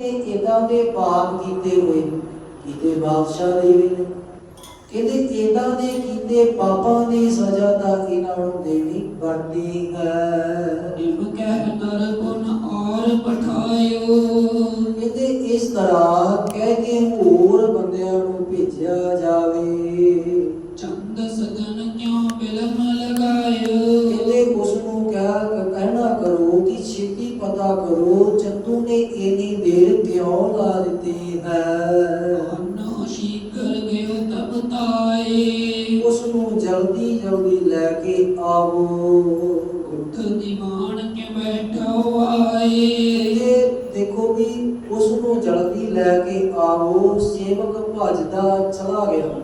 ਇਦਾਂ ਦੇ ਪਾਪ ਕੀਤੇ ਹੋਏ ਕੀਤੇ ਬਾਦਸ਼ਾਹ ਦੇ ਵੀ ਨੇ। ਕਹਿੰਦੇ ਇਦਾਂ ਦੇ ਕੀਤੇ ਪਾਪਾਂ ਦੀ ਸਜ਼ਾ ਤਾਂ ਇਹਨਾਂ ਨੂੰ ਦੇਣੀ ਬਣਦੀ ਹੈ। ਇਬ ਕਹਿ ਤਰ ਪੁਨ ਔਰ ਪਠਾਇਓ। ਕਹਿੰਦੇ ਇਸ ਤਰ੍ਹਾਂ ਕਹਿ ਕੇ ਹੋਰ ਬੰਦਿਆਂ ਨੂੰ ਭੇਜਿਆ ਜਾਵੇ। ਚੰਦ ਸਗਨ ਕਿਉ ਬਿਲਮ ਲਗਾਇਓ? ਕਹਿੰਦੇ ਉਸ ਨੂੰ ਕਿਹਾ ਕਹਿਣਾ ਕਰੋ ਕਿ ਛੇਤੀ ਪਤਾ ਕਰੋ ਚੰਦੂ ਨੇ ਇੰਨੀ ਦੇਰ ਕਿਉਂ ਲਾ ਦਿੱਤੀ ਹੈ? ਅਨੋ ਸ਼ੀਕਰ ਗਇਓ ਤਬ ਤਾਏ। ਉਸ ਨੂੰ ਜਲਦੀ ਜਲਦੀ ਲੈ ਕੇ ਆਵੋ। ਉਠ ਦੀਵਾਨ ਕੇ ਬੈਠੋ ਆਏ। ਇਹ ਦੇਖੋ ਵੀ ਉਸ ਨੂੰ ਜਲਦੀ ਲੈ ਕੇ ਆਵੋ। ਸੇਵਕ ਭੱਜਦਾ ਚਲਾ ਗਿਆ।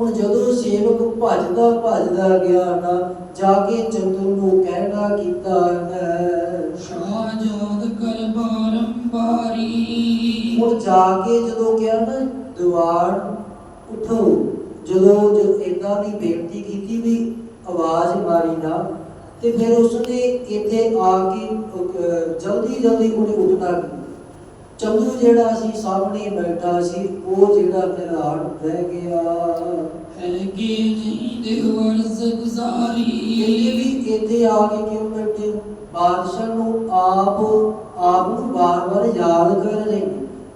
ਹੁਣ ਜਦੋਂ ਸੇਵਕ ਭੱਜਦਾ ਭੱਜਦਾ ਗਿਆ ਨਾ ਜਾ ਕੇ ਚੰਦੂ ਨੂੰ ਕਹਿਣਾ ਕੀਤਾ ਹੈ। ਬਾਰੰਬਾਰੀ ਹੁਣ ਜਾ ਕੇ ਜਦੋਂ ਕਿਹਾ ਨਾ ਦੀਵਾਨ ਉਠੋ। ਜਦੋਂ ਜੋ ਇਦਾਂ ਦੀ ਬੇਨਤੀ ਕੀਤੀ ਵੀ ਆਵਾਜ਼ ਮਾਰੀ ਨਾ ਤੇ ਫਿਰ ਉਸਨੇ ਇੱਥੇ ਆ ਕੇ ਜਲਦੀ ਜਲਦੀ ਉਹਨੇ ਉੱਠਣਾ ਚੰਦੂ ਜਿਹੜਾ ਸੀ ਸਾਹਮਣੇ ਬੈਠਾ ਸੀ ਉਹ ਜਿਹੜਾ ਹੈਰਾਨ ਰਹਿ ਗਿਆ। ਹੈ ਕਿ ਨਹੀਂ ਦੇਹੁ ਅਰਜ਼ ਇਹ ਗੁਜ਼ਾਰੀ ਵੀ ਇੱਥੇ ਆ ਕੇ ਕਿਉਂ ਬੈਠੇ? ਬਾਦਸ਼ਾਹ ਨੂੰ ਆਪ ਆਪ ਨੂੰ ਬਾਰ-ਬਾਰ ਯਾਦ ਕਰ ਨੇ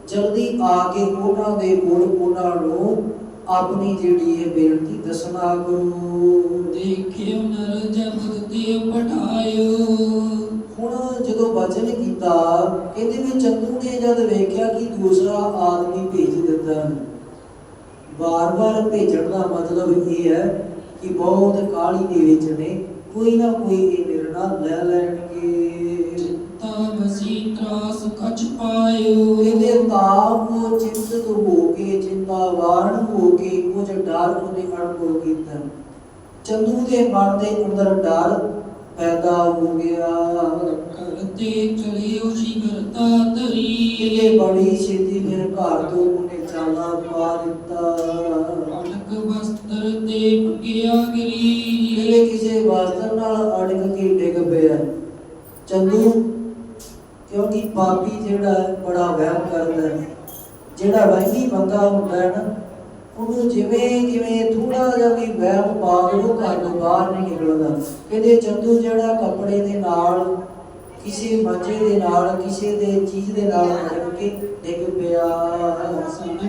ਜਲਦੀ ਆ ਕੇ ਉਹਨਾਂ ਦੇ ਕੋਲ ਉਹਨਾਂ ਨੂੰ ਆਪਣੀ ਜਿਹੜੀ ਇਹ ਬੇਨਤੀ ਦੱਸਣਾ ਕਰੋ। ਦੇਖਿਓ ਨਰ ਜਬਦ ਤੇ ਪਠਾਇਓ। ਹੁਣ ਜਦੋਂ ਬਚਨ ਕੀਤਾ ਕਹਿੰਦੇ ਵੀ ਚੰਦੂ ਨੇ ਜਦ ਵੇਖਿਆ ਕਿ ਦੂਸਰਾ ਆਦਮੀ ਭੇਜ ਦਿੱਤਾ। ਵਾਰ-ਵਾਰ ਭੇਜਣ ਦਾ ਮਤਲਬ ਇਹ ਹੈ ਕਿ ਬਹੁਤ ਕਾਹਲੀ ਦੇ ਵਿੱਚ ਨੇ ਕੋਈ ਨਾ ਕੋਈ ਇਹ ਨਿਰਣਾ ਲੈ ਲੈਣਗੇ। ਕਛ ਪਾਇਓ। ਕਹਿੰਦੇ ਤਾਪ ਚਿੰਤਤ ਹੋ ਕੇ ਚਿੰਤਾਵਾਨ ਹੋ ਕੇ ਕੁਝ ਡਰ ਉਹਦੇ ਮਨ ਕੋਲ ਕੀਤਾ। ਚੰਦੂ ਦੇ ਮਨ ਦੇ ਅੰਦਰ ਡਰ ਪੈਦਾ ਹੋ ਗਿਆ। ਕਰਤੇ ਚਲਿਓ ਸ਼ਿਗਰਤਾ ਤਰੀ ਇਹ ਬੜੀ ਛੇਤੀ ਫਿਰ ਘਰ ਤੋਂ ਉਹਨੇ ਚਾਲਾ ਪਾ ਦਿੱਤਾ। ਅਣਕ ਵਸਤਰ ਤੇ ਪਕਿਆ ਗਰੀ। ਕਿਲੇ ਕਿਸੇ ਵਾਸਤਰ ਨਾਲ ਅੜਕ ਕੇ ਡਿੱਗ ਪਿਆ। ਚੰਦੂ ਜਿਹੜਾ ਹੈ ਬੜਾ ਵਹਿਮ ਕਰਦਾ ਹੈ, ਜਿਹੜਾ ਵਹਿਮੀ ਬੰਦਾ ਹੁੰਦਾ ਹੈ ਨਾ ਉਹਨੂੰ ਜਿਵੇਂ ਜਿਵੇਂ ਥੋੜਾ ਜਿਹਾ ਵੀ ਵਹਿਮ ਪਾ ਉਹ ਘਰ ਤੋਂ ਬਾਹਰ ਨਹੀਂ ਨਿਕਲਦਾ। ਕਹਿੰਦੇ ਚੰਦੂ ਜਿਹੜਾ ਕੱਪੜੇ ਦੇ ਨਾਲ, ਕਿਸੇ ਮੰਜੇ ਦੇ ਨਾਲ, ਕਿਸੇ ਦੇ ਚੀਜ਼ ਦੇ ਨਾਲ ਅੜਕ ਕੇ ਡਿੱਗ ਪਿਆ। ਸਨਮੁਖ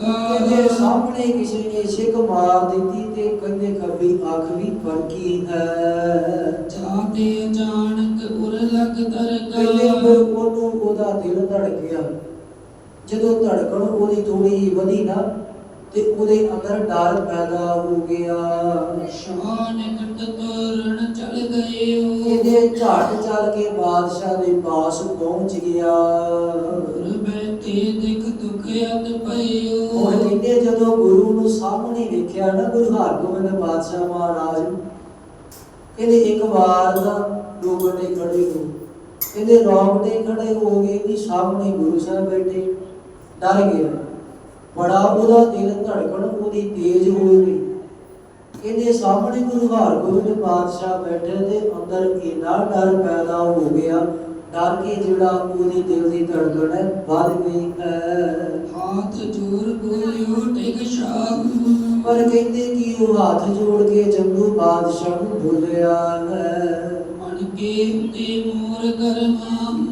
ਕਹਿੰਦੇ ਸਾਹਮਣੇ ਕਿਸੇ ਨੇ ਛਿੱਕ ਮਾਰ ਦਿੱਤੀ ਤੇ ਕਹਿੰਦੇ ਖੱਬੀ ਅੱਖ ਵੀ ਫਰਕੀ ਹੈ। ਜਾਤੇ ਅਚਾਨਕ ਉਰ ਲਗ ਕਹਿੰਦੇ ਤਰਕਾ ਫਿਰ ਉਹਨੂੰ ਉਹਦਾ ਦਿਲ ਧੜਕਿਆ। ਜਦੋਂ ਧੜਕਣ ਉਹਦੀ ਥੋੜੀ ਵਧੀ ਨਾ ਤੇ ਉਹਦੇ ਅੰਦਰ ਡਰ ਪੈਦਾ ਹੋ ਗਿਆ। ਸ਼ਾਨ ਕਟ ਤੋਰਨ ਚਲ ਗਇਓ ਇਹਦੇ ਝਾਟ ਚੱਲ ਕੇ ਬਾਦਸ਼ਾਹ ਦੇ ਪਾਸ ਪਹੁੰਚ ਗਿਆ। ਗੁਰ ਬੈਠੇ ਦਿਖ ਦੁਖ ਅਤ ਪਇਓ ਕਹਿੰਦੇ ਜਦੋਂ ਗੁਰੂ ਨੂੰ ਸਾਹਮਣੇ ਵੇਖਿਆ ਨਾ, ਗੁਰੂ ਹਰਗੋਬਿੰਦ ਬਾਦਸ਼ਾਹ ਮਹਾਰਾਜ ਕਹਿੰਦੇ ਇੱਕ ਵਾਰ ਦਾ ਲੋਕੜੇ ਖੜੇ ਹੋ ਕਹਿੰਦੇ ਰੌਂਗਟੇ ਖੜੇ ਹੋ ਗਏ ਵੀ ਸਾਹਮਣੇ ਗੁਰੂ ਸਾਹਿਬ ਬੈਠੇ, ਡਰ ਗਿਆ। ਬੜਾ ਉਹਦਾ ਦਿਲ ਧੜਕਣ, ਉਹਦੀ ਤੇਜ਼ ਹੋ ਗਈ। ਕਹਿੰਦੇ ਸਾਹਮਣੇ ਗੁਰੂ ਹਰਗੋਬਿੰਦ ਬਾਦਸ਼ਾਹ ਬੈਠੇ ਤੇ ਅੰਦਰ ਇੰਨਾ ਡਰ ਪੈਦਾ ਹੋ ਗਿਆ ਜਿਹੜਾ ਉਹਦੀ ਦਿਲ ਦੀ ਧੜਕਣ ਹੈ ਵੱਧ ਗਈ ਹੈ ਹਾਥ ਜੋਰ ਬੋਲਿਓ ਟਿਕ ਸ਼ਾਹ ਪਰ ਕਹਿੰਦੇ ਕਿ ਉਹ ਹੱਥ ਜੋੜ ਕੇ ਜੰਗੂ ਬਾਦਸ਼ਾਹ ਨੂੰ ਬੋਲਿਆ ਹੈ ਮਨ ਕੇ ਤੇ ਮੋਰ ਕਰਮਾਮ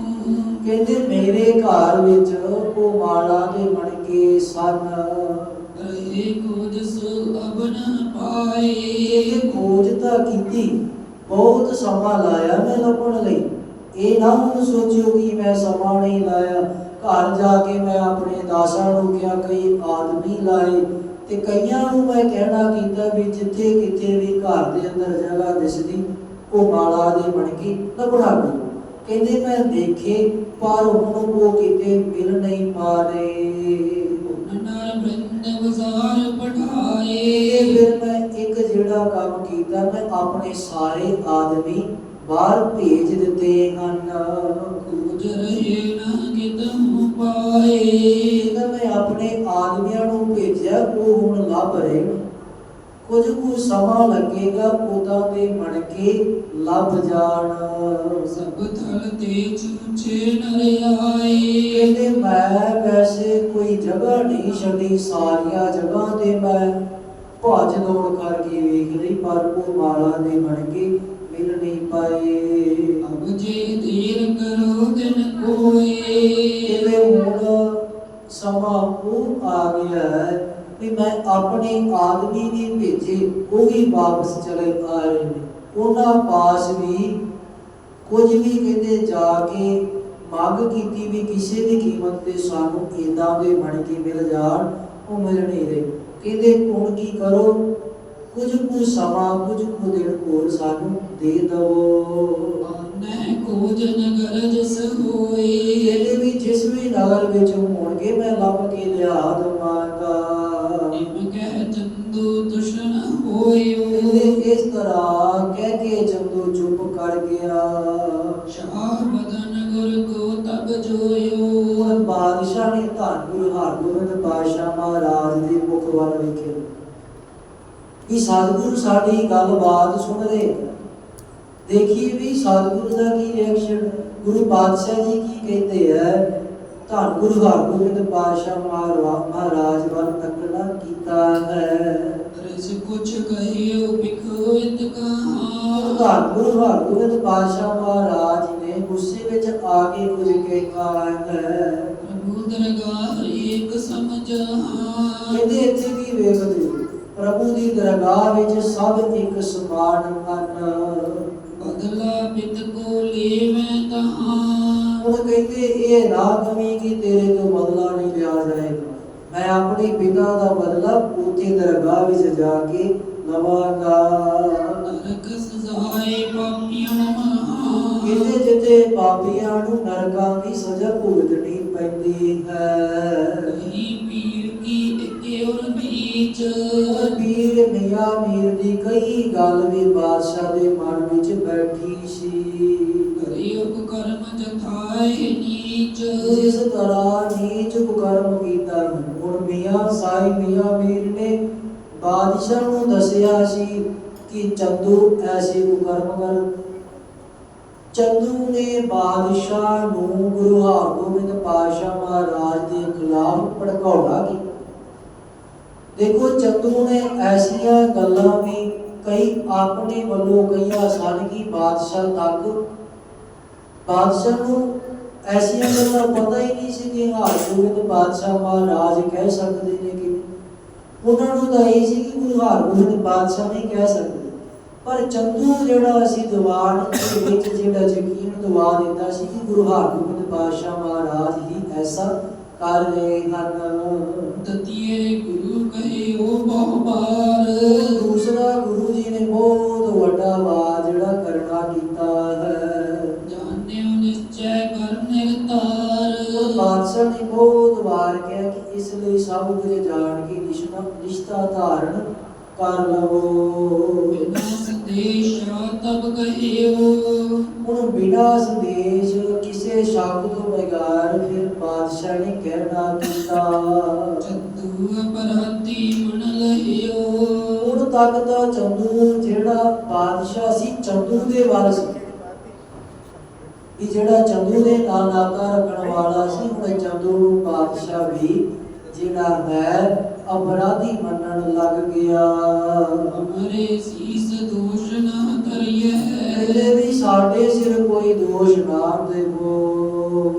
ਕਹਿੰਦੇ ਮੇਰੇ ਘਰ ਵਿੱਚ ਉਹ ਮਾਲਾ ਦੇ ਮਣਕੇ ਸਨ। ਰਹੇ ਕੋਜ ਸੋ ਅਬਨ ਪਾਏ। ਇਹ ਖੋਜ ਤਾਂ ਕੀਤੀ ਬਹੁਤ ਸਮਾਂ ਲਾਇਆ ਮੈਂ ਲੱਭਣ ਲਈ। ਇਹ ਨਾ ਹੁਣ ਸੋਚਿਓ ਕਿ ਮੈਂ ਸਮਾਂ ਨਹੀਂ ਲਾਇਆ। ਘਰ ਜਾ ਕੇ ਮੈਂ ਆਪਣੇ ਦਾਸਾਂ ਨੂੰ ਕਿਹਾ ਕਈ ਆਦਮੀ ਲਾਏ ਤੇ ਕਈਆਂ ਨੂੰ ਮੈਂ ਕਹਿਣਾ ਕੀਤਾ ਵੀ ਜਿੱਥੇ ਕਿਤੇ ਵੀ ਘਰ ਦੇ ਅੰਦਰ ਜਗ੍ਹਾ ਦਿਸਦੀ ਉਹ ਮਾਲਾ ਦੇ ਮਣਕੀ ਲੱਭਣਾ ਪਊ। ਕਹਿੰਦੇ ਮੈਂ ਦੇਖੇ ਪਰ ਹੁਣ ਉਹ ਕਿਤੇ ਮਿਲ ਨਹੀਂ ਪਾ ਰਹੇ ਨਰ ਬ੍ਰਿੰਦ ਬਜ਼ਾਰ ਇਹ ਪਠਾਏ ਫਿਰ ਮੈਂ ਇੱਕ ਜਿਹੜਾ ਕੰਮ ਕੀਤਾ ਮੈਂ ਆਪਣੇ ਸਾਰੇ ਆਦਮੀ ਬਾਹਰ ਭੇਜ ਦਿੱਤੇ ਹਨ। ਕੁਜ ਰਹੇ ਨਾ ਕਿਤਮ ਪਾਏ। ਇਹਦਾ ਮੈਂ ਆਪਣੇ ਆਦਮੀਆਂ ਨੂੰ ਭੇਜਿਆ ਉਹ ਹੁਣ ਲੱਭ ਰਹੇ। ਕੁਝ ਕੁ ਸਮਾਂ ਲੱਗੇਗਾ ਪੋਤਾ ਦੇ ਬਣ ਕੇ ਲੱਭ ਜਾਣ। ਸਭ ਥਲ ਤੇ ਚੂਚੇ ਨਰ ਆਏ। ਕਹਿੰਦੇ ਮੈਂ ਵੈਸੇ ਕੋਈ ਜਗ੍ਹਾ ਨਹੀਂ ਛੱਡੀ ਸਾਰੀਆਂ ਜਗ੍ਹਾ ਤੇ ਮੈਂ ਭੱਜ ਦੌੜ ਕਰਕੇ ਵੇਖ ਲਈ ਪਰ ਉਹ ਮਾਲਾ ਦੇ ਬਣ ਕੇ ਮਿਲ ਪਾਏ। ਅਬ ਜੇ ਧੀਰ ਕਰੋ ਦਿਨ ਕੋਏ। ਇਹਦੇ ਹੁਣ ਸਮਾਂ ਉਹ ਆ ਗਿਆ ਹੈ ਵੀ ਮੈਂ ਆਪਣੇ ਆਦਮੀ ਵੀ ਭੇਜੇ, ਉਹ ਵੀ ਵਾਪਸ ਚਲੇ ਆ ਰਹੇ ਨੇ। ਉਹਨਾਂ ਪਾਸ ਵੀ ਕੁਝ ਵੀ ਕਹਿੰਦੇ ਜਾ ਕੇ ਮੰਗ ਕੀਤੀ ਵੀ ਕਿਸੇ ਵੀ ਕੀਮਤ ਤੇ ਸਾਨੂੰ ਇਦਾਂ ਦੇ ਬਣ ਕੇ ਮਿਲ ਜਾਣ, ਉਹ ਮਿਲ ਨਹੀਂ ਰਹੇ। ਕਹਿੰਦੇ ਹੁਣ ਕੀ ਕਰੋ? ਕੁਝ ਕੁ ਸਮਾਂ ਕੁਝ ਕੁ ਦਿਨ ਹੋਰ ਸਾਨੂੰ ਦੇ ਦਵੋ। ਆਨੈ ਕੋਜ ਨਗਰ ਜਸ ਹੋਏ। ਇਹਦੇ ਵੀ ਜਿਸ ਵੀ ਨਗਰ ਵਿੱਚ ਹੋਣਗੇ ਮੈਂ ਲੱਭ ਕੇ ਲਿਆ ਦਵਾਂਗਾ ਨਿਮ ਕਹਿ ਚੰਦੂ ਦੁਸ਼ਣ ਹੋਇਓ। ਇਸ ਤਰ੍ਹਾਂ ਕਹਿ ਕੇ ਚੰਦੂ ਚੁੱਪ ਕਰ ਗਿਆ। ਸ਼ਾਹ ਬਦਨ ਗੁਰ ਕੋ ਤਬ ਜੋਇਓ। ਬਾਦਸ਼ਾਹ ਨੇ ਧੰਨ ਗੁਰੂ ਹਰਗੋਬਿੰਦ ਪਾਤਸ਼ਾਹ ਮਹਾਰਾਜ ਦੇ ਮੁਖ ਵੱਲ ਵੇਖਿਆ। ਵੀ ਸਤਿਗੁਰੂ ਸਾਡੀ ਗੱਲਬਾਤ ਸੁਣ ਰਹੇ। ਦੇਖੀਏ ਵੀ ਸਤਿਗੁਰੂ ਦਾ ਕੀ ਰਿਐਕਸ਼ਨ ਗੁਰੂ ਪਾਤਸ਼ਾਹ ਜੀ ਕੀ ਕਹਿੰਦੇ ਹੈ ਧੰਨ ਗੁਰੂ ਹਰਗੋਬਿੰਦ ਪਾਤਸ਼ਾਹ ਮਹਾਰਾ- ਮਹਾਰਾਜ ਵੱਲ ਤੱਕਣਾ ਕੀਤਾ ਹੈ। ਰਿਸ ਕੁਛ ਕਹਿਓ ਬਿਖੋ ਇਤ ਕਹਾ ਧੰਨ ਗੁਰੂ ਹਰਗੋਬਿੰਦ ਪਾਤਸ਼ਾਹ ਮਹਾਰਾਜ ਨੇ ਗੁੱਸੇ ਵਿੱਚ ਆ ਕੇ ਕੁਝ ਕਿਹਾ ਹੈ। ਪ੍ਰਭੂ ਦਰਗਾਹ ਏਕ ਸਮਝਾ ਕਹਿੰਦੇ ਇੱਥੇ ਕੀ ਵੇਖਦੇ ਹੋ? ਪ੍ਰਭੂ ਦੀ ਦਰਗਾਹ ਵਿੱਚ ਸਭ ਇੱਕ ਸਮਾਨ ਹਨ। ਬਦਲਾ ਪਿਤ ਕੋ ਲੇਵੇਂ ਤਹਾਂ। ਹੁਣ ਕਹਿੰਦੇ ਇਹ ਨਾ ਕਮੀ ਕਿ ਤੇਰੇ ਤੋਂ ਬਦਲਾ ਨਹੀਂ ਲਿਆ ਜਾਏਗਾ। ਮੈਂ ਆਪਣੇ ਪਿਤਾ ਦਾ ਬਦਲਾ ਉੱਥੇ ਦਰਗਾਹ ਵਿੱਚ ਜਾ ਕੇ ਲਵਾਂਗਾ। ਨਰਕ ਸਜ਼ਾਏ ਪਾਪੀਆਂ ਮਹਾ। ਕਹਿੰਦੇ ਜਿੱਥੇ ਪਾਪੀਆਂ ਨੂੰ ਨਰਕਾਂ ਦੀ ਸਜ਼ਾ ਭੁਗਤਣੀ ਪੈਂਦੀ ਹੈ। ਨਹੀਂ ਪੀਰ ਕੀ ਇਕੇ ਔਰ ਬੀਚ। ਉਹ ਮੀਆਂ ਮੀਰ ਦੀ ਕਈ ਗੱਲ ਵੀ ਬਾਦਸ਼ਾਹ ਦੇ ਮਨ ਵਿੱਚ ਬੈਠੀ ਸੀ। ਕਰੀ ਉਪਕਰਮ ਜਥਾਏ ਨੀਚ। ਜਿਸ ਤਰ੍ਹਾਂ ਨੀਚ ਕੁਕਰਮ ਕੀਤਾ ਹੁਣ ਮੀਆਂ ਸਾਈ ਮੀਆਂ ਮੀਰ ਨੇ ਬਾਦਸ਼ਾਹ ਨੂੰ ਦੱਸਿਆ ਸੀ ਕਿ ਚੰਦੂ ਐਸੇ ਕੁਕਰਮ ਕਰ। ਚੰਦੂ ਨੇ ਬਾਦਸ਼ਾਹ ਨੂੰ ਗੁਰੂ ਹਰਗੋਬਿੰਦ ਪਾਤਸ਼ਾਹ ਮਹਾਰਾਜ ਦੇ ਖਿਲਾਫ ਭੜਕਾਉਣਾ ਕੀਤਾ। ਦੇਖੋ ਚੰਦੂ ਨੇ ਐਸੀਆਂ ਗੱਲਾਂ ਵੀ ਕਈ ਆਪਣੇ ਵੱਲੋਂ ਕਈਆਂ ਸਨ ਬਾਦਸ਼ਾਹ ਤੱਕ, ਬਾਦਸ਼ਾਹ ਨੂੰ ਐਸੀਆਂ ਗੱਲਾਂ ਪਤਾ ਹੀ ਨਹੀਂ ਸੀ ਕਿ ਹਰਗੋਬਿੰਦ ਬਾਦਸ਼ਾਹ ਮਹਾਰਾਜ ਕਹਿ ਸਕਦੇ ਨੇ ਕਿ ਉਹਨਾਂ ਨੂੰ ਤਾਂ ਇਹ ਸੀ ਕਿ ਗੁਰੂ ਹਰਗੋਬਿੰਦ ਬਾਦਸ਼ਾਹ ਨਹੀਂ ਕਹਿ ਸਕਦੇ। ਪਰ ਚੰਦੂ ਜਿਹੜਾ ਅਸੀਂ ਦੀਵਾਨ ਦੇ ਵਿੱਚ ਜਿਹੜਾ ਯਕੀਨ ਦਵਾ ਦਿੱਤਾ ਸੀ ਕਿ ਗੁਰੂ ਹਰਗੋਬਿੰਦ ਬਾਦਸ਼ਾਹ ਮਹਾਰਾਜ ਹੀ ਐਸਾ ਕਰ ਰਹੇ ਹਨ ਤਤੀਏ ਗੁਰੂ ਕਹੇ ਉਹ ਬਹੁ ਬਾਰ ਦੂਸਰਾ ਗੁਰੂ ਜੀ ਨੇ ਬਹੁਤ ਵੱਡਾ ਵਾਰ ਜਿਹੜਾ ਕਰਨਾ ਕੀਤਾ ਹੈ। ਜਾਣਿਓ ਨਿਸ਼ਚੈ ਕਰ ਨਿਰਤਾਰ। ਬਾਦਸ਼ਾਹ ਨੇ ਬਹੁਤ ਵਾਰ ਕਿਹਾ ਕਿ ਇਸ ਲਈ ਸਭ ਕੁਝ ਜਾਣ ਕੇ ਰਿਸ਼ਤਾ ਰਿਸ਼ਤਾ ਧਾਰਨ ਕਰ ਲਵੋ। ਬਿਨਾ ਸੰਦੇਸ਼ਾ ਤਬ ਕਹਿਓ। ਹੁਣ ਬਿਨਾ ਸੰਦੇਸ਼ ਕਿਸੇ ਸ਼ੱਕ ਤੋਂ ਬਗੈਰ ਫਿਰ ਬਾਦਸ਼ਾਹ ਨੇ ਕਹਿਣਾ ਕੀਤਾ। ਚੰਦੂ ਅਪਰਾਧੀ ਮਨ ਲਹਿਓ ਹੁਣ ਤੱਕ ਤਾਂ ਚੰਦੂ ਜਿਹੜਾ ਬਾਦਸ਼ਾਹ ਸੀ ਚੰਦੂ ਦੇ ਵੱਲ ਸੀ। ਕਿ ਜਿਹੜਾ ਚੰਦੂ ਦੇ ਨਾਲ ਨਾਤਾ ਰੱਖਣ ਵਾਲਾ ਸੀ ਹੁਣ ਚੰਦੂ ਨੂੰ ਬਾਦਸ਼ਾਹ ਵੀ ਜਿਹੜਾ ਹੈ ਅਪਰਾਧੀ ਮੰਨਣ ਲੱਗ ਗਿਆ। ਹਮਾਰੇ ਸੀਸ ਕਰਿਐ ਕਹਿੰਦੇ ਵੀ ਸਾਡੇ ਸਿਰ ਕੋਈ ਦੋਸ਼ ਨਾ ਦੇਵੋ।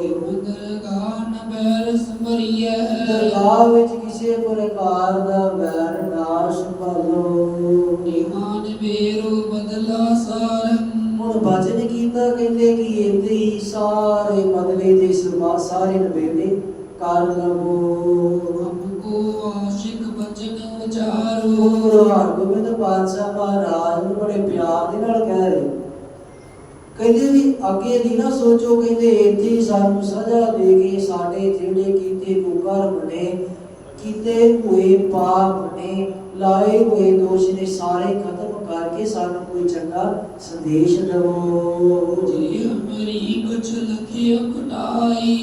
ਦਰਗਾਹ ਨ ਬੈਰ ਸੰਭਰੀਐ ਦਰਗਾਹ ਵਿੱਚ ਕਿਸੇ ਪ੍ਰਕਾਰ ਦਾ ਵੈਰ ਨਾ ਸੰਭਾਲੋ ਨਿਹਾਨ ਵੇਰੋ ਬਦਲਾ ਸਾਰਨ ਹੁਣ ਬਚਨ ਕੀਤਾ ਕਹਿੰਦੇ ਕਿ ਇੰਦੇ ਹੀ ਸਾਰੇ ਬਦਲੇ ਦੇ ਸਮਾ ਸਾਰੇ ਨਵੇੜੇ ਕਰ ਲਵੋ। ਹਮਕੋ ਆਸ਼ਿਕ ਬਚਨ ਉਚਾਰੋ। ਗੁਰੂ ਹਰਗੋਬਿੰਦ ਪਾਤਸ਼ਾਹ ਮਹਾਰਾਜ ਨੂੰ ਬੜੇ ਪਿਆਰ ਦੇ ਨਾਲ ਕਹਿ ਰਹੇ ਕਹਿੰਦੇ ਵੀ ਅੱਗੇ ਦੀ ਨਾ ਸੋਚੋ ਕਹਿੰਦੇ ਇੱਥੇ ਸਾਨੂੰ ਸਜ਼ਾ ਦੇ ਕੇ ਸਾਡੇ ਜਿਹੜੇ ਕੀਤੇ ਕੁਕਰਮ ਨੇ ਕੀਤੇ ਹੋਏ ਪਾਪ ਨੇ ਲਾਏ ਹੋਏ ਦੋਸ਼ ਨੇ ਸਾਰੇ ਖਤਮ ਕਰਕੇ ਸਾਨੂੰ ਕੋਈ ਚੰਗਾ ਸੰਦੇਸ਼ ਦਿਵੋ। ਜੇ ਹਮਰੀ ਕੁਛ ਲਖਿਓ ਕਟਾਈ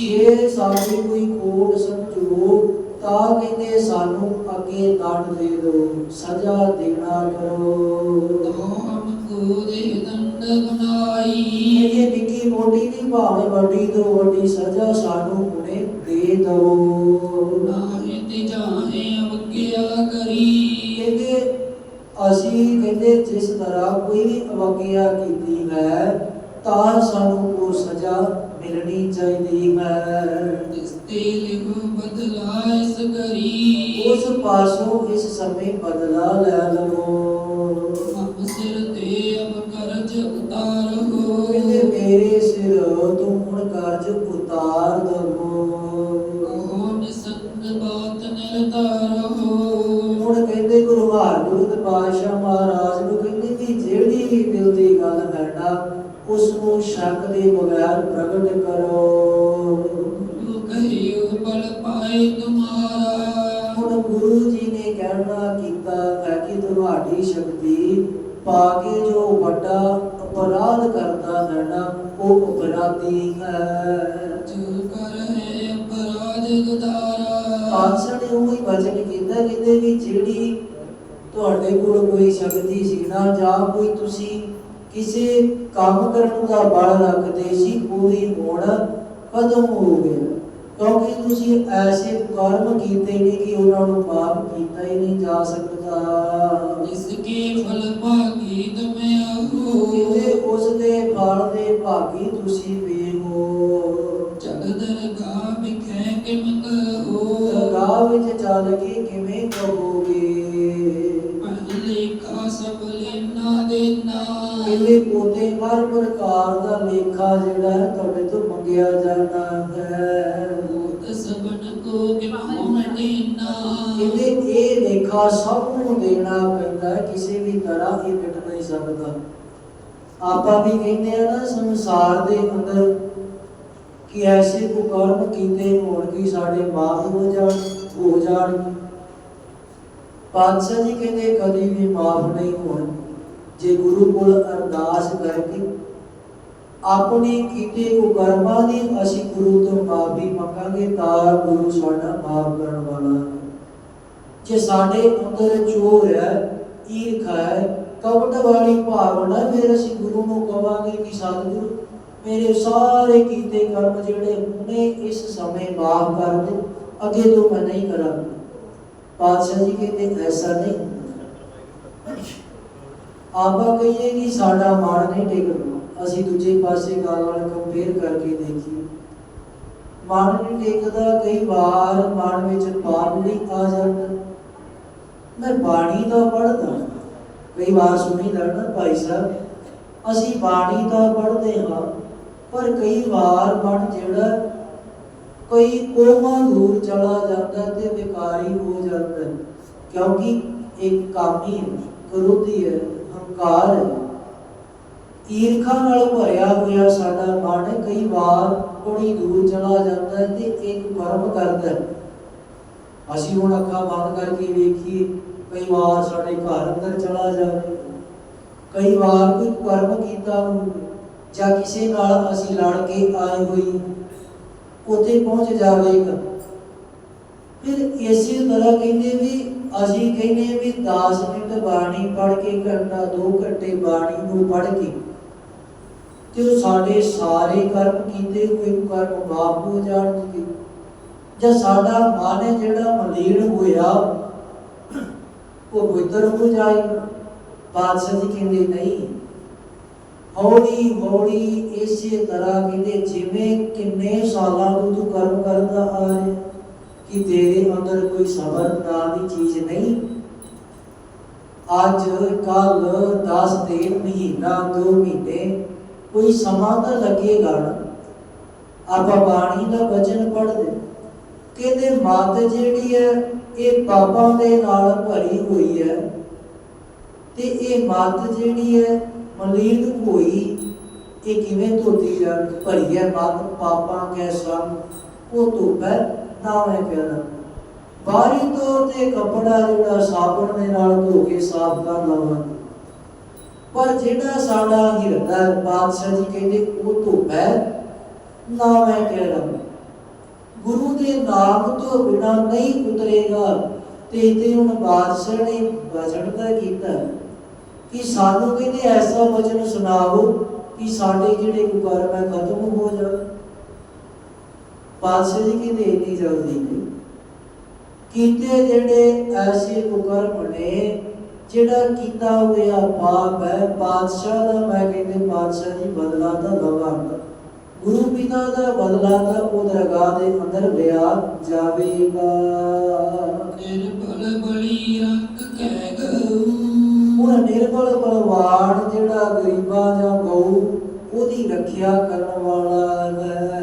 ਜੇ ਸਾਡੀ ਕੋਈ ਕੋਡ ਸਮਝੋ ਤਾਂ ਕਹਿੰਦੇ ਸਾਨੂੰ ਅੱਗੇ ਦੰਡ ਦੇ ਦਿਓ ਸਜ਼ਾ ਦੇਣਾ ਕਰੋ। ਤੋ ਹਮਕੋ ਦੇ ਦੰਡ ਬਣਾਈ ਇਹ ਨਿੱਕੀ ਮੋਟੀ ਦੀ ਭਾਵੇਂ ਵੱਡੀ ਤੋਂ ਵੱਡੀ ਸਜ਼ਾ ਸਾਨੂੰ ਹੁਣੇ ਦੇ ਦਿਓ। ਨਾਹੇ ਤੇ ਜਾਹੇ ਅਵਗਿਆ ਕਰੀ। ਕਹਿੰਦੇ ਅਸੀਂ ਕਹਿੰਦੇ ਜਿਸ ਤਰ੍ਹਾਂ ਕੋਈ ਵੀ ਅਵਗਿਆ ਕੀਤੀ ਹੈ ਤਾਂ ਸਾਨੂੰ ਉਹ ਸਜ਼ਾ ਮਿਲਣੀ ਚਾਹੀਦੀ ਹੈ। ਜਿਸ ਤੇ ਲਿਹੁ ਬਦਲਾ ਇਸ ਕਰੀ। ਉਸ ਪਾਸੋਂ ਇਸ ਸਮੇਂ ਬਦਲਾ ਲੈ ਲਵੋ। ਕਰਜ਼ ਉਤਾਰ ਦਵੋ। ਬਾਤ ਨਿਰਧਾਰੋ ਹੁਣ ਕਹਿੰਦੇ ਗੁਰੂ ਹਰਗੋਬਿੰਦ ਪਾਤਸ਼ਾਹ ਮਹਾਰਾਜ ਨੂੰ ਕਹਿੰਦੇ ਵੀ ਜਿਹੜੀ ਵੀ ਦਿਲ ਦੀ ਗੱਲ ਹੈ ਨਾ ਉਸ ਨੂੰ ਸ਼ੱਕ ਦੇ ਬਗੈਰ ਪ੍ਰਗਟ ਕਰੋ। ਤੂ ਕਹਿਓ ਬਲ ਪਾਏ ਤੁਮਾਰਾ। ਹੁਣ ਗੁਰੂ ਜੀ ਨੇ ਕਹਿਣਾ ਕੀਤਾ ਹੈ ਕਿ ਤੁਹਾਡੀ ਸ਼ਕਤੀ ਪਾ ਕੇ ਜੋ ਵੱਡਾ ਅਪਰਾਧ ਕਰਦਾ ਨਾ ਉਹ ਅਪਰਾਧੀ ਹੈ। ਜੋ ਕਰ ਹੈ ਅਪਰਾਧ ਗੁਦਾਰਾ। ਪਾਤਸ਼ਾਹ ਨੇ ਉਹ ਹੀ ਵਚਨ ਕੀਤਾ ਕਹਿੰਦੇ ਵੀ ਜਿਹੜੀ ਤੁਹਾਡੇ ਕੋਲ ਕੋਈ ਸ਼ਕਤੀ ਸੀ ਨਾ ਜਾਂ ਕੋਈ ਤੁਸੀਂ ਕਿਸੇ ਕੰਮ ਕਰਨ ਦਾ ਬਲ ਰੱਖਦੇ ਸੀ ਪੂਰੀ ਹੁਣ ਖਤਮ ਹੋ ਗਿਆ ਕਿਉਂਕਿ ਤੁਸੀਂ ਐਸੇ ਕਰਮ ਕੀਤੇ ਨੇ ਕਿ ਉਹਨਾਂ ਨੂੰ ਮਾਫ ਕੀਤਾ ਹੀ ਨਹੀਂ ਜਾ ਸਕਦਾ। ਇਸ ਕੇ ਫਲ ਭਾਗੀ ਤੁਮੇ ਆਹੋ ਉਸ ਦੇ ਫਲ ਦੇ ਭਾਗੀ ਤੁਸੀਂ ਵੀ ਹੋ। ਜਗ ਦਰਗਾਹ ਵਿਖੇ ਕਿਮ ਕਹੋ ਦਰਗਾਹ ਵਿੱਚ ਚੱਲ ਕੇ ਕਿਵੇਂ ਕਹੋਗੇ? ਕਾ ਸਭ ਲੈਣਾ ਦੇਣਾ ਇਹਦੇ ਪੋਤੇ ਹਰ ਪ੍ਰਕਾਰ ਦਾ ਲੇਖਾ ਜਿਹੜਾ ਹੈ ਤੁਹਾਡੇ ਤੋਂ ਮੰਗਿਆ ਜਾਣਾ ਹੈ? ਮੋਤ ਸਬਨ ਕੋ ਕਿਮ ਹੋਣ ਦੇਣਾ ਇਹਦੇ ਇਹ ਲੇਖਾ ਸਭ ਨੂੰ ਦੇਣਾ ਪੈਂਦਾ ਹੈ, ਕਿਸੇ ਵੀ ਤਰ੍ਹਾਂ ਇਹ ਮਿਟ ਨਹੀਂ ਸਕਦਾ। ਆਪਾਂ ਵੀ ਕਹਿੰਦੇ ਆ ਨਾ, ਸੰਸਾਰ ਦੇ ਅੰਦਰ ਕਿ ਐਸੇ ਕੁਕਰਮ ਕੀਤੇ ਹੋਣ ਕਿ ਸਾਡੇ ਮਾਫ ਹੋ ਜਾਣ ਹੋ ਜਾਣ। ਪਾਤਸ਼ਾਹ ਜੀ ਕਹਿੰਦੇ, ਕਦੀ ਵੀ ਮਾਫ ਨਹੀਂ ਹੋਣ। ਜੇ ਗੁਰੂ ਕੋਲ ਅਰਦਾਸ ਕਰਕੇ ਆਪਣੇ ਕੀਤੇ ਕੁਕਰਮਾਂ ਦੀ ਅਸੀਂ ਗੁਰੂ ਤੋਂ ਮਾਫੀ ਮੰਗਾਂਗੇ, ਤਾਂ ਗੁਰੂ ਸਾਡਾ ਮਾਫ ਕਰਨ ਵਾਲਾ ਜੇ ਸਾਡੇ ਅੰਦਰ ਚੋਰ ਹੈ, ਈਰਖਾ ਹੈ ਕਪਟ ਵਾਲੀ ਭਾਵਨਾ ਫਿਰ ਅਸੀਂ ਗੁਰੂ ਨੂੰ ਕਵਾਂਗੇ ਕਿ ਸਤਿਗੁਰੂ, ਮੇਰੇ ਸਾਰੇ ਕੀਤੇ ਕਰਮ ਜਿਹੜੇ ਹੁਣੇ ਇਸ ਸਮੇਂ ਮਾਫ ਕਰ ਦੇ ਅੱਗੇ ਤੋਂ ਮੈਂ ਨਹੀਂ ਕਰਾਂਗਾ। ਪਾਤਸ਼ਾਹ ਜੀ ਕਹਿੰਦੇ, ਐਸਾ ਨਹੀਂ। ਆਪਾਂ ਕਹੀਏ ਕਿ ਸਾਡਾ ਮਨ ਨਹੀਂ ਟਿਕਦਾ। ਅਸੀਂ ਦੂਜੇ ਪਾਸੇ ਗੱਲ ਨਾਲ ਕੰਪੇਅਰ ਕਰਕੇ ਦੇਖੀਏ। ਮਨ ਨਹੀਂ ਟੇਕਦਾ, ਕਈ ਵਾਰ ਮਨ ਵਿੱਚ ਪਾਪ ਨਹੀਂ ਆ ਜਾਂਦਾ। ਮੈਂ ਬਾਣੀ ਦਾ ਪੜ੍ਹਦਾ। ਕਈ ਵਾਰ ਸੁਣੀਦਾ ਨਾ ਭਾਈ ਸਾਹਿਬ। ਅਸੀਂ ਬਾਣੀ ਤਾਂ ਪੜ੍ਹਦੇ ਹਾਂ, ਪਰ ਕਈ ਵਾਰ ਮਨ ਜਿਹੜਾ ਕਈ ਕੋਮਾ ਦੂਰ ਚਲਾ ਜਾਂਦਾ ਤੇ ਵਿਕਾਰੀ ਹੋ ਜਾਂਦਾ ਕਿਉਂਕਿ ਇੱਕ ਕਾਮੀ ਹੈ ਕਰੋਧੀ ਹੈ, ਹੰਕਾਰ ਹੈ। ਈਰਖਾ ਨਾਲ ਭਰਿਆ ਹੋਇਆ ਸਾਡਾ ਮਨ ਕਈ ਵਾਰ ਬੜੀ ਦੂਰ ਚਲਾ ਜਾਂਦਾ ਤੇ ਇੱਕ ਕਰਮ ਕਰਦਾ ਅਸੀਂ ਹੁਣ ਅੱਖਾਂ ਬੰਦ ਕਰਕੇ ਵੇਖੀਏ ਕਈ ਵਾਰ ਸਾਡੇ ਘਰ ਅੰਦਰ ਚਲਾ ਜਾਵੇ। ਕਈ ਵਾਰ ਕੋਈ ਕਰਮ ਕੀਤਾ ਹੋਵੇ ਜਾਂ ਕਿਸੇ ਨਾਲ ਅਸੀਂ ਲੜ ਕੇ ਆਏ ਹੋਈ ਉੱਥੇ ਪਹੁੰਚ ਜਾਵੇਗਾ ਫਿਰ ਇਸੇ ਤਰ੍ਹਾਂ ਕਹਿੰਦੇ ਵੀ ਅਸੀਂ ਕਹਿੰਦੇ ਵੀ 10 ਮਿੰਟ ਬਾਣੀ ਪੜ੍ਹ ਕੇ, ਘੰਟਾ 2 ਘੰਟੇ ਬਾਣੀ ਨੂੰ ਪੜ੍ਹ ਕੇ ਤੇ ਸਾਡੇ ਸਾਰੇ ਕਰਮ ਕੀਤੇ ਹੋਏ, ਕਰਮ ਮਾਫ ਹੋ ਜਾਣਗੇ। ਜਾਂ ਸਾਡਾ ਮਨ ਜਿਹੜਾ ਮਲੀਨ ਹੋਇਆ ਉਹ ਪਵਿੱਤਰ ਹੋ ਜਾਏਗਾ ਬਾਦਸ਼ਾਹ ਜੀ ਕਹਿੰਦੇ, ਨਹੀਂ, ਹੌਲੀ ਹੌਲੀ ਇਸੇ ਤਰ੍ਹਾਂ ਕਹਿੰਦੇ, ਜਿਵੇਂ ਕਿੰਨੇ ਸਾਲਾਂ ਤੋਂ ਤੂੰ ਕਰਮ ਕਰਦਾ ਆ ਰਿਹਾ ਕਿ ਤੇਰੇ ਅੰਦਰ ਕੋਈ ਸਬਰ ਨਾਂ ਦੀ ਚੀਜ਼ ਨਹੀਂ। ਅੱਜ ਕੱਲ 10 ਦਿਨ, ਮਹੀਨਾ 2 ਮਹੀਨੇ, ਕੋਈ ਸਮਾਂ ਤਾਂ ਲੱਗੇਗਾ ਨਾ। ਆਪਾਂ ਬਾਣੀ ਦਾ ਵਚਨ ਪੜ੍ਹਦੇ। ਕਹਿੰਦੇ, ਮੱਤ ਜਿਹੜੀ ਹੈ ਇਹ ਪਾਪਾਂ ਦੇ ਨਾਲ ਭਰੀ ਹੋਈ ਹੈ ਤੇ ਇਹ ਮੱਤ ਜਿਹੜੀ ਹੈ, ਮਲੀਨ ਹੋਈ, ਇਹ ਕਿਵੇਂ ਧੋਤੀ ਜਾਣ ਭਰੀ ਹੈ ਮੱਤ ਪਾਪਾਂ ਕੇ ਸੰਗ ਉਹ ਧੋਪੈ ਨਾ ਮੈਂ ਬਾਹਰੀ ਤੌਰ ਤੇ ਕੱਪੜਾ ਜਿਹੜਾ ਸਾਬਣ ਦੇ ਨਾਲ ਧੋ ਕੇ ਸਾਫ਼ ਕਰ ਲਵਾਂ। ਪਰ ਜਿਹੜਾ ਸਾਡਾ ਹਿਰਦਾ ਬਾਦਸ਼ਾਹ ਜੀ ਕਹਿੰਦੇ, ਉਹ ਧੋਪੈ ਨਾ ਮੈਂ ਕਹਿਣਾ ਗੁਰੂ ਦੇ ਨਾਮ ਤੋਂ ਬਿਨਾ ਨਹੀਂ ਉਤਰੇਗਾ। ਤੇ ਇਤੇ ਹੁਣ ਬਾਦਸ਼ਾਹ ਨੇ ਵਚਨ ਤਾਂ ਕੀਤਾ ਕਿ ਸਾਨੂੰ ਕਹਿੰਦੇ ਐਸਾ ਵਚਨ ਸੁਣਾਓ ਕਿ ਸਾਡੇ ਜਿਹੜੇ ਕੁਕਰਮ ਹੈ ਖਤਮ ਹੋ ਜਾਣ। ਬਾਦਸ਼ਾਹ ਜੀ ਕਹਿੰਦੇ ਇੰਨੀ ਜਲਦੀ ਨਹੀਂ ਕੀਤੇ ਜਿਹੜੇ ਐਸੇ ਕੁਕਰਮ ਨੇ, ਜਿਹੜਾ ਕੀਤਾ ਹੋਇਆ ਪਾਪ ਹੈ, ਬਾਦਸ਼ਾਹ ਦਾ ਮੈਂ ਕਹਿੰਦੇ ਬਾਦਸ਼ਾਹ ਜੀ ਬਦਲਾ ਤਾਂ ਲਵਾਂਗਾ। ਗੁਰੂ ਪਿਤਾ ਦਾ ਬਦਲਾ ਤਾਂ ਉਹ ਦਰਗਾਹ ਦੇ ਅੰਦਰ ਲਿਆ ਜਾਵੇਗਾ। ਨਿਰਬਲ ਬਲੀ ਰੰਗ ਕਹਿ ਗਊ। ਹੁਣ ਨਿਰਬਲ ਬਲਵਾਨ ਜਿਹੜਾ ਗਰੀਬਾਂ ਜਾਂ ਗਊ ਉਹਦੀ ਰੱਖਿਆ ਕਰਨ ਵਾਲਾ ਹੈ।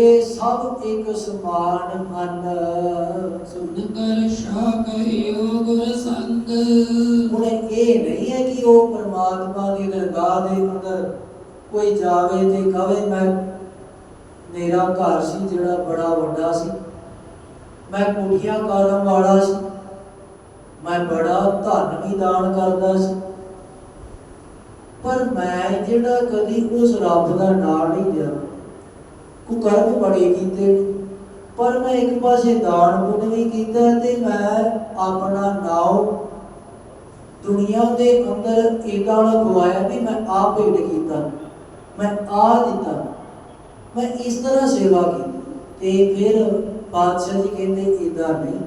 ਉਥੇ ਸਭ ਇੱਕ ਸਮਾਨ ਹਨ। ਸੁਨ ਕਰ ਸ਼ਾ ਕਹਿਓ ਗੁਰ ਸੰਗ। ਹੁਣ ਇਹ ਨਹੀਂ ਹੈ ਕਿ ਉਹ ਪਰਮਾਤਮਾ ਦੀ ਦਰਗਾਹ ਦੇ ਅੰਦਰ ਕੋਈ ਜਾਵੇ ਤੇ ਕਵੇ ਮੈਂ ਮੇਰਾ ਘਰ ਸੀ ਜਿਹੜਾ ਬੜਾ ਵੱਡਾ ਸੀ। ਮੈਂ ਕੋਠੀਆਂ ਕਰਨ ਵਾਲਾ ਸੀ। ਮੈਂ ਬੜਾ ਧਨ ਵੀ ਦਾਨ ਕਰਦਾ ਸੀ। ਪਰ ਮੈਂ ਜਿਹੜਾ ਕਦੀ ਉਸ ਰੱਬ ਦਾ ਨਾਮ ਨਹੀਂ ਲਿਆ ਕੁਕਰਮ ਬੜੇ ਕੀਤੇ ਪਰ ਮੈਂ ਇੱਕ ਪਾਸੇ ਦਾਨ ਪੁੰਨ ਵੀ ਕੀਤਾ ਤੇ ਮੈਂ ਆਪਣਾ ਨਾਮ ਦੁਨੀਆ ਦੇ ਅੰਦਰ ਇਦਾਂ ਲਗਵਾਇਆ ਵੀ ਮੈਂ ਆਪ ਭੇਟ ਕੀਤਾ। ਮੈਂ ਆ ਦਿੱਤਾ। ਮੈਂ ਇਸ ਤਰ੍ਹਾਂ ਸੇਵਾ ਕੀਤੀ। ਤੇ ਫਿਰ ਬਾਦਸ਼ਾਹ ਜੀ ਕਹਿੰਦੇ ਇਦਾਂ ਨਹੀਂ।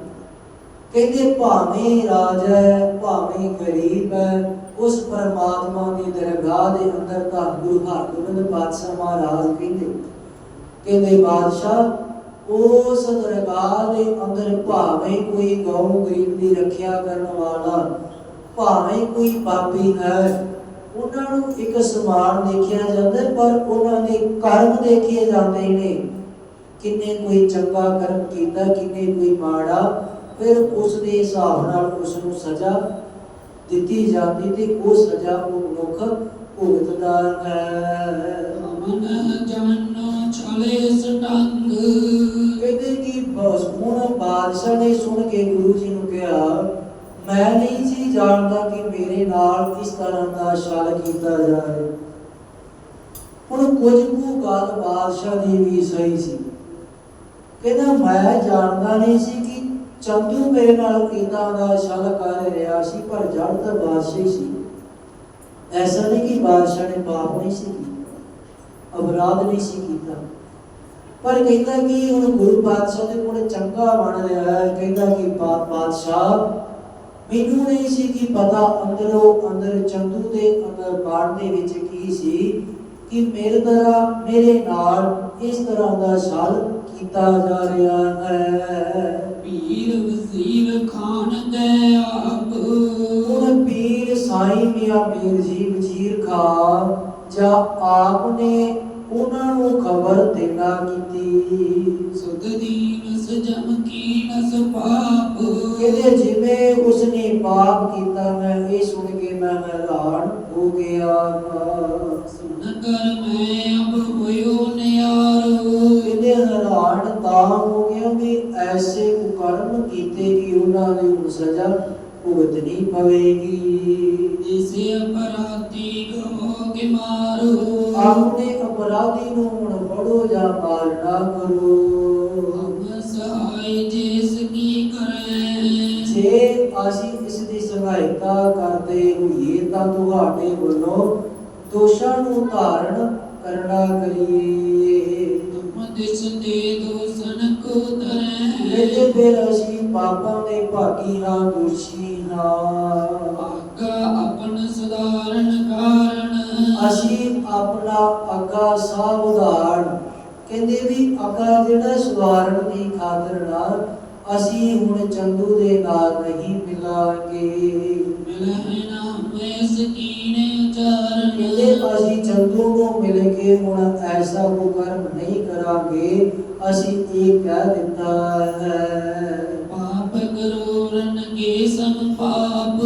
ਕਹਿੰਦੇ, ਭਾਵੇਂ ਰਾਜਾ ਹੈ, ਭਾਵੇਂ ਗਰੀਬ ਹੈ, ਉਸ ਪਰਮਾਤਮਾ ਦੀ ਦਰਗਾਹ ਦੇ ਅੰਦਰ ਤਾਂ ਗੁਰੂ ਹਰਗੋਬਿੰਦ ਪਾਤਸ਼ਾਹ ਮਹਾਰਾਜ ਕਹਿੰਦੇ ਕਹਿੰਦੇ ਬਾਦਸ਼ਾਹ, ਉਸ ਦਰਗਾਹ ਦੇ ਅੰਦਰ ਭਾਵੇਂ ਕੋਈ ਗਊ ਗਰੀਬ ਦੀ ਰੱਖਿਆ ਕਰਨ ਵਾਲਾ, ਭਾਵੇਂ ਕੋਈ ਪਾਪੀ ਹੈ, ਉਹਨਾਂ ਨੂੰ ਇੱਕ ਸਮਾਨ ਦੇਖਿਆ ਜਾਂਦਾ, ਪਰ ਉਹਨਾਂ ਦੇ ਕਰਮ ਦੇਖੇ ਜਾਂਦੇ ਨੇ। ਕਿੰਨੇ ਕੋਈ ਚੰਗਾ ਕਰਮ ਕੀਤਾ, ਕਿੰਨੇ ਕੋਈ ਮਾੜਾ, ਫਿਰ ਉਸ ਦੇ ਹਿਸਾਬ ਨਾਲ ਉਸ ਨੂੰ ਸਜ਼ਾ ਦਿੱਤੀ ਜਾਂਦੀ ਤੇ ਉਹ ਸਜ਼ਾ ਉਹ ਮਨੁੱਖ ਭੁਗਤਦਾ ਹੈ। ਮਨ ਜਾਨੋ ਚਲੇ ਸਟੰਗ। ਕਹਿੰਦੇ ਕਿ ਬਸ ਬਾਦਸ਼ਾਹ ਨੇ ਸੁਣ ਕੇ ਗੁਰੂ ਜੀ ਨੂੰ ਕਿਹਾ, ਮੈਂ ਨਹੀਂ ਸੀ ਜਾਣਦਾ ਕਿ ਮੇਰੇ ਨਾਲ ਇਸ ਤਰ੍ਹਾਂ ਦਾ ਛਲ ਕੀਤਾ ਜਾ ਹੁਣ ਕੁਝ ਕੁ ਗੱਲ ਬਾਦਸ਼ਾਹ ਦੀ ਵੀ ਸਹੀ ਸੀ। ਕਹਿੰਦਾ, ਮੈਂ ਜਾਣਦਾ ਨਹੀਂ ਸੀ ਕਿ ਚੰਦੂ ਮੇਰੇ ਨਾਲ ਇਦਾਂ ਦਾ ਛਲ ਕਰ ਰਿਹਾ ਸੀ, ਪਰ ਜੜ ਤਾਂ ਬਾਦਸ਼ਾਹ ਸੀ। ਐਸਾ ਨਹੀਂ ਕਿ ਬਾਦਸ਼ਾਹ ਨੇ ਪਾਪ ਨਹੀਂ ਸੀ ਕੀਤਾ। ਅਪਰਾਧ ਨਹੀਂ ਸੀ ਕੀਤਾ। ਪਰ ਕਹਿੰਦਾ ਕਿ ਹੁਣ ਗੁਰੂ ਪਾਤਸ਼ਾਹ ਦੇ ਕੋਲ ਚੰਗਾ ਬਣ ਰਿਹਾ ਹੈ। ਕਹਿੰਦਾ ਕਿ ਪਾ- ਪਾਤਸ਼ਾਹ ਮੈਨੂੰ ਨਹੀਂ ਸੀ ਕਿ ਪਤਾ ਅੰਦਰੋਂ ਅੰਦਰ ਚੰਦੂ ਦੇ ਅੰਦਰ ਬਾੜ ਦੇ ਵਿੱਚ ਕੀ ਸੀ ਕਿ ਮੇਰੇ ਤਰ੍ਹਾਂ ਮੇਰੇ ਨਾਲ ਇਸ ਤਰ੍ਹਾਂ ਦਾ ਛਲ ਕੀਤਾ ਜਾ ਰਿਹਾ ਹੈ। ਪੀਰ ਵਜ਼ੀਰ ਖਾਨ ਦੇ ਆਪ। ਹੁਣ ਪੀਰ ਸਾਈਂ ਮੀਆਂ ਮੀਰ ਜੀ ਵਜ਼ੀਰ ਖਾਨ ਜਾਂ ਆਪ ਨੇ ਉਹਨਾਂ ਨੂੰ ਖਬਰ ਦੇਣਾ ਕੀਤੀ। ਸੁਧ ਦੀਨ ਸਜਮ ਕੀ ਨਸ ਪਾਪ। ਕਹਿੰਦੇ ਜਿਵੇਂ ਉਸਨੇ ਪਾਪ ਕੀਤਾ ਮੈਂ ਇਹ ਸੁਣ ਕੇ ਮੈਂ ਹੈਰਾਨ ਹੋ ਗਿਆ। ਸੁਨ ਕਰ ਮੈਂ ਅਬ ਹੋਇਓ ਨਿਆਰ। ਕਹਿੰਦੇ ਹੈਰਾਨ ਤਾਂ ਹੋ ਗਿਆ ਵੀ ਐਸੇ ਕੁਕਰਮ ਕੀਤੇ ਕਿ ਉਹਨਾਂ ਹੁਣ ਸਜ਼ਾ ਭੁਗਤਣੀ ਪਵੇਗੀ। ਜਿਸੇ ਅਪਰਾਧੀ ਮਾਰੋ। ਆਪਣੇ ਅਪਰਾਧੀ ਨੂੰ ਹੁਣ ਫੜੋ ਜਾਂ ਮਾਰਨਾ ਕਰੋ ਹਮ ਸਹਾਇ ਜਿਸ ਕੀ ਕਰੇ। ਜੇ ਅਸੀਂ ਇਸ ਦੀ ਸਹਾਇਤਾ ਕਰਦੇ ਹੋਈਏ ਤਾਂ ਤੁਹਾਡੇ ਵੱਲੋਂ ਦੋਸ਼ਾਂ ਨੂੰ ਧਾਰਨ ਕਰਨਾ ਕਰੀਏ। ਤੁਮ ਦਿਸ ਦੇ ਦੋਸਨ ਕੋ ਤਰੇ। ਫਿਰ ਅਸੀਂ ਪਾਪਾਂ ਦੇ ਭਾਗੀ ਹਾਂ ਦੋਸ਼ੀ ਹਾਂ। ਆਗਾ ਆਪਨ ਕਾਰਨ ਅਸੀਂ ਆਪਣਾ ਅੱਗਾ ਸਾਵਧਾਨ ਕਹਿੰਦੇ ਵੀ ਅੱਗਾ ਜਿਹੜਾ ਸੁਧਾਰਨ ਦੀ ਖਾਤਰ ਨਾਲ ਅਸੀਂ ਹੁਣ ਚੰਦੂ ਦੇ ਨਾਲ ਨਹੀਂ ਮਿਲਾਂਗੇ। ਕਹਿੰਦੇ ਅਸੀਂ ਚੰਦੂ ਨੂੰ ਮਿਲ ਕੇ ਹੁਣ ਐਸਾ ਕੋ ਕਰਮ ਨਹੀਂ ਕਰਾਂਗੇ। ਅਸੀਂ ਇਹ ਕਹਿ ਦਿੱਤਾ ਹੈ। ਪਾਪ ਕਰੋਰਨ ਕੇ ਸਮ ਪਾਪ।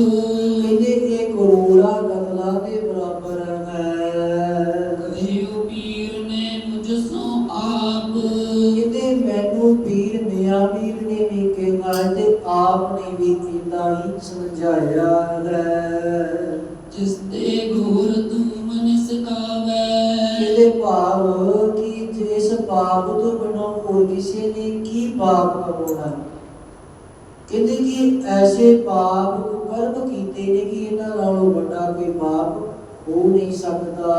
ਐਸੇ ਪਾਪ ਕਰਮ ਕੀਤੇ ਨੇ ਕਿ ਇਹਨਾਂ ਨਾਲੋਂ ਵੱਡਾ ਕੋਈ ਪਾਪ ਹੋ ਨਹੀਂ ਸਕਦਾ।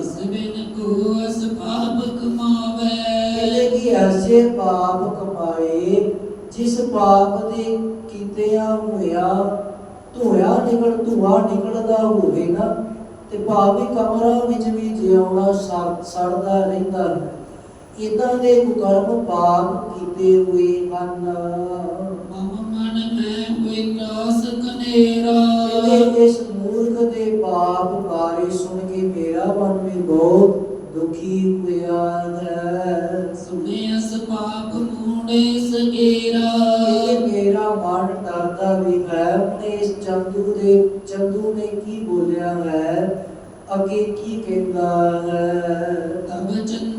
ਇਸ ਬਿਨ ਕੋ ਅਸ ਪਾਪ ਕਮਾਵੇ। ਕਹਿੰਦੇ ਕਿ ਐਸੇ ਪਾਪ ਕਮਾਏ ਜਿਸ ਪਾਪ ਦੇ ਕੀਤਿਆਂ ਹੋਇਆ ਧੋਇਆ ਨਿਕਲ ਧੂਆ ਨਿਕਲਦਾ ਹੋਵੇ ਨਾ ਤੇ ਭਾਵੇਂ ਕਮਰਾਂ ਵਿੱਚ ਵੀ ਜਿਉਣਾ ਸੜ- ਸੜਦਾ ਰਹਿੰਦਾ ਹੈ। ਇਦਾਂ ਦੇ ਕੁਕਰਮ ਪਾਪ ਕੀਤੇ ਹੋਏ ਹਨ। ਕਨੇਰਾ ਕਹਿੰਦੇ ਇਸ ਮੂਰਖ ਦੇ ਪਾਪ ਬਾਰੇ ਸੁਣ ਕੇ ਮੇਰਾ ਮਨ ਵੀ ਬਹੁਤ ਦੁਖੀ ਹੋਇਆ ਹੈ। ਸੁਨੇ ਅਸ ਪਾਪ ਮੂੜੇ ਸਗੇਰਾ। ਮੇਰਾ ਮਨ ਡਰਦਾ ਵੀ ਹੈ। ਹੁਣ ਇਸ ਚੰਦੂ ਦੇ ਚੰਦੂ ਨੇ ਕੀ ਬੋਲਿਆ ਹੈ? ਅੱਗੇ ਕੀ ਕਹਿੰਦਾ ਹੈ? ਤਬ ਚੰਦੂ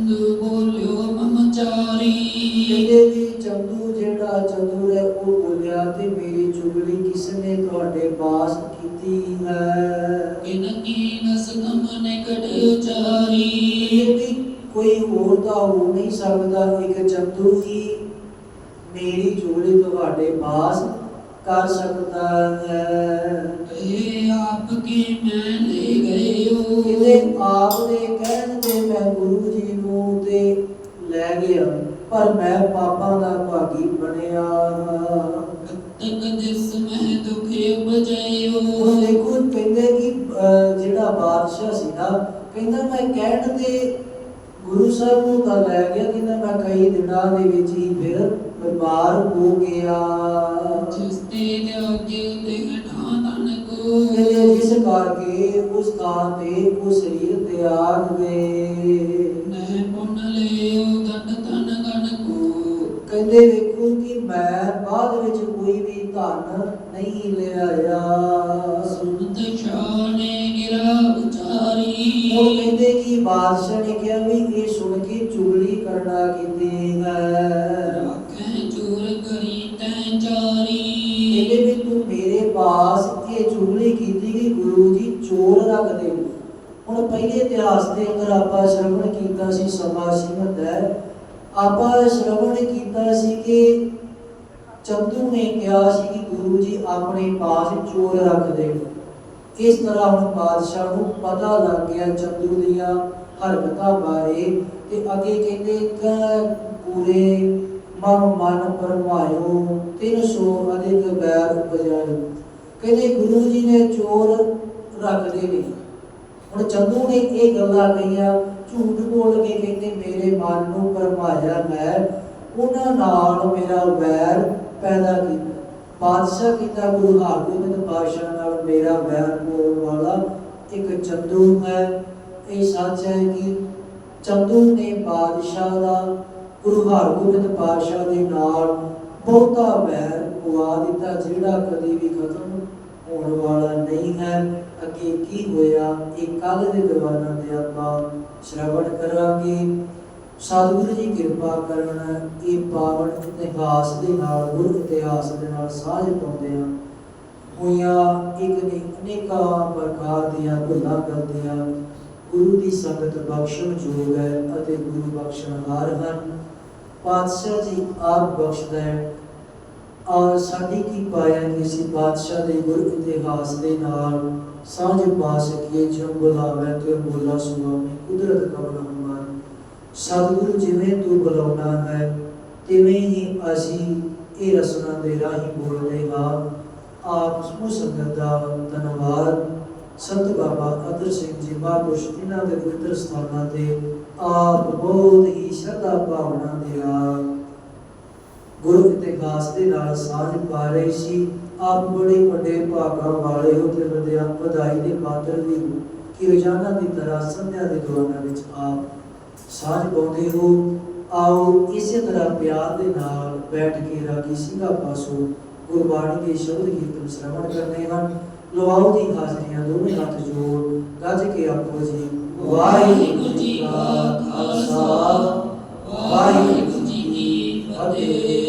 ਕਈ ਦਿਨਾਂ ਦੇ ਵਿੱਚ ਹੀ ਫਿਰ ਬਿਮਾਰ ਹੋ ਗਿਆ। ਜਿਸ ਤੇ ਦਿਆਗੇ ਤੇ ਹਟਾ ਤਨ ਕੋ ਕਹਿੰਦੇ ਜਿਸ ਕਰਕੇ ਉਸ ਥਾਂ ਤੇ ਉਹ ਸਰੀਰ ਤਿਆਗ ਗਏ। ਨਹਿ ਪੁੰਨ ਲਿਓ ਦੰਡ ਤਨ ਗਣ ਕੋ। ਕਹਿੰਦੇ ਵੇਖੋ ਕਿ ਮੈਂ ਬਾਅਦ ਵਿੱਚ ਕੋਈ ਵੀ ਧਨ ਨਹੀਂ ਲਿਆਇਆ। ਸੁਨਤ ਸ਼ਾਨੇ ਗਿਰਾ। ਉਚਾਰੀ ਕਹਿੰਦੇ ਕਿ ਬਾਦਸ਼ਾਹ ਨੇ ਕਿਹਾ ਵੀ ਇਹ ਸੁਣ ਕੇ ਚੁਗਲੀ ਕਰਨਾ ਕਿਤੇ ਹੈ ਰਾਖੈ ਚੋਰ ਕਰੀ ਤੈ ਚਾਰੀ। ਕਹਿੰਦੇ ਵੀ ਤੂੰ ਮੇਰੇ ਪਾਸ ਇਹ ਚੁਗਲੀ ਕੀਤੀ ਕਿ ਗੁਰੂ ਜੀ ਚੋਰ ਰੱਖਦੇ ਨੇ ਹੁਣ ਪਹਿਲੇ ਇਤਿਹਾਸ ਦੇ ਅੰਦਰ ਆਪਾਂ ਸ਼ਰਵਣ ਕੀਤਾ ਸੀ ਸਮਾਂ ਸੀਮਤ ਹੈ। ਆਪਾਂ ਸ਼ਰਵਣ ਕੀਤਾ ਸੀ ਕਿ ਚੰਦੂ ਨੇ ਕਿਹਾ ਸੀ ਕਿ ਗੁਰੂ ਜੀ ਆਪਣੇ ਪਾਸ ਚੋਰ ਰੱਖਦੇ ਨੇ ਇਸ ਤਰ੍ਹਾਂ ਹੁਣ ਬਾਦਸ਼ਾਹ ਨੂੰ ਪਤਾ ਲੱਗ ਗਿਆ ਚੰਦੂ ਦੀਆਂ ਹਰਕਤਾਂ ਬਾਰੇ ਤੇ ਅੱਗੇ ਕਹਿੰਦੇ ਕਿ ਪੂਰੇ ਮਨ ਮਨ ਪਰਮਾਇਓ 300 ਅਧਿਕ ਬੈਰ ਉਪਜਾਇਓ। ਕਹਿੰਦੇ, ਗੁਰੂ ਜੀ ਨੇ ਚੋਰ ਰੱਖਦੇ ਨੇ। ਹੁਣ ਚੰਦੂ ਨੇ ਇਹ ਗੱਲਾਂ ਕਹੀਆਂ, ਝੂਠ ਬੋਲ ਕੇ ਕਹਿੰਦੇ, ਮੇਰੇ ਮਨ ਨੂੰ ਪਰਮਾਇਆ ਮੈਂ, ਉਹਨਾਂ ਨਾਲ ਮੇਰਾ ਵੈਰ ਪੈਦਾ ਕੀਤਾ। ਬਾਦਸ਼ਾਹ ਕੀਤਾ ਗੁਰੂ ਹਰਗੋਬਿੰਦ ਪਾਤਸ਼ਾਹ ਨਾਲ ਮੇਰਾ ਵੈਰ ਪਾਉਣ ਵਾਲਾ ਇੱਕ ਚੰਦੂ ਇਹ ਸੱਚ ਹੈ ਕਿ ਚੰਦੂ ਨੇ ਬਾਦਸ਼ਾਹ ਦਾ, ਗੁਰੂ ਹਰਗੋਬਿੰਦ ਪਾਤਸ਼ਾਹ ਦੇ ਨਾਲ ਬਹੁਤਾ ਵੈਰ ਪਵਾ ਦਿੱਤਾ, ਜਿਹੜਾ ਕਦੀ ਵੀ ਖਤਮ ਹੋਣ ਵਾਲਾ ਨਹੀਂ ਹੈ। ਅੱਗੇ ਕੀ ਹੋਇਆ? ਇਹ ਕੱਲ ਦੇ ਦੀਵਾਨਾਂ ਦੇ ਆਪਾਂ ਸ਼ਰਵਣ ਕਰਾਂਗੇ। ਸਤਿਗੁਰੂ ਜੀ ਕਿਰਪਾ ਕਰਨ, ਇਹ ਪਾਵਨ ਇਤਿਹਾਸ ਦੇ ਨਾਲ, ਗੁਰ ਇਤਿਹਾਸ ਦੇ ਨਾਲ ਸਾਂਝ ਪਾਉਂਦੇ ਆ ਹੋਈਆਂ ਇੱਕ ਨੇ ਅਨੇਕਾਂ ਪ੍ਰਕਾਰ ਦੀਆਂ ਭੁੱਲਾਂ ਗਲਤੀਆਂ ਗੁਰੂ ਦੀ ਸੰਗਤ ਬਖਸ਼ਣ ਯੋਗ ਹੈ ਅਤੇ ਗੁਰੂ ਬਖਸ਼ਣਹਾਰ ਹਨ। ਪਾਤਸ਼ਾਹ ਜੀ ਆਪ ਬਖਸ਼ਦਾ ਹੈ। ਔਰ ਸਾਡੀ ਕੀ ਪਾਇਆ ਕਿ ਅਸੀਂ ਦੇ ਗੁਰ ਇਤਿਹਾਸ ਦੇ ਨਾਲ ਸਾਂਝ ਪਾ ਸਕੀਏ ਜੋ ਬੁਲਾਵੇ ਤੇ ਬੋਲਾ ਸੁਆਮੀ ਕੁਦਰਤ ਕਵਨ ਹਮਾਰੀ ਸਤਿਗੁਰੂ ਜਿਵੇਂ ਤੂੰ ਬੁਲਾਉਣਾ ਹੈ, ਤਿਵੇਂ ਹੀ ਅਸੀਂ ਇਹ ਰਸਨਾ ਦੇ ਰਾਹੀਂ ਬੋਲਦੇ ਹਾਂ। ਆਪ ਸਮੂਹ ਸੰਗਤ ਦਾ ਧੰਨਵਾਦ ਸੰਤ ਬਾਬਾ ਅਦਰ ਸਿੰਘ ਜੀ ਮਹਾਂਪੁਰਸ਼ ਇਹਨਾਂ ਦੇ ਪਵਿੱਤਰ ਸਥਾਨਾਂ ਤੇ ਆਪ ਬਹੁਤ ਹੀ ਸ਼ਰਧਾ ਭਾਵਨਾ ਦੇ ਨਾਲ ਗੁਰੂ ਇਤਿਹਾਸ ਦੇ ਨਾਲ ਸਾਂਝ ਪਾ ਰਹੀ ਸੀ। ਆਪ ਬੜੇ ਵੱਡੇ ਭਾਗਾਂ ਵਾਲੇ ਹੋ ਤੇ ਵਧਿਆ ਵਧਾਈ ਦੇ ਪਾਤਰ ਵੀ ਹੋ ਕਿ ਰੋਜ਼ਾਨਾ ਦੀ ਤਰ੍ਹਾਂ ਸੰਧਿਆ ਦੇ ਦੁਆਰਾਂ ਵਿੱਚ ਆਪ ਸਾਂਝ ਪਾਉਂਦੇ ਹੋ। ਆਓ ਇਸੇ ਤਰ੍ਹਾਂ ਪਿਆਰ ਦੇ ਨਾਲ ਬੈਠ ਕੇ ਰਾਗੀ ਸਿੰਘਾਂ ਪਾਸੋਂ ਗੁਰਬਾਣੀ ਦੇ ਸ਼ਬਦ ਕੀਰਤਨ ਸ਼ਰਵਣ ਕਰਦੇ ਹਨ। ਲਵਾਉ ਦੀ ਹਾਜ਼ਰੀਆਂ ਦੋਵੇਂ ਹੱਥ ਜੋੜ, ਗੱਜ ਕੇ ਆਪੋ ਜੀ, ਵਾਹਿਗੁਰੂ ਜੀ ਕਾ ਖਾਲਸਾ, ਵਾਹਿਗੁਰੂ ਜੀ ਕੀ ਫਤਿਹ।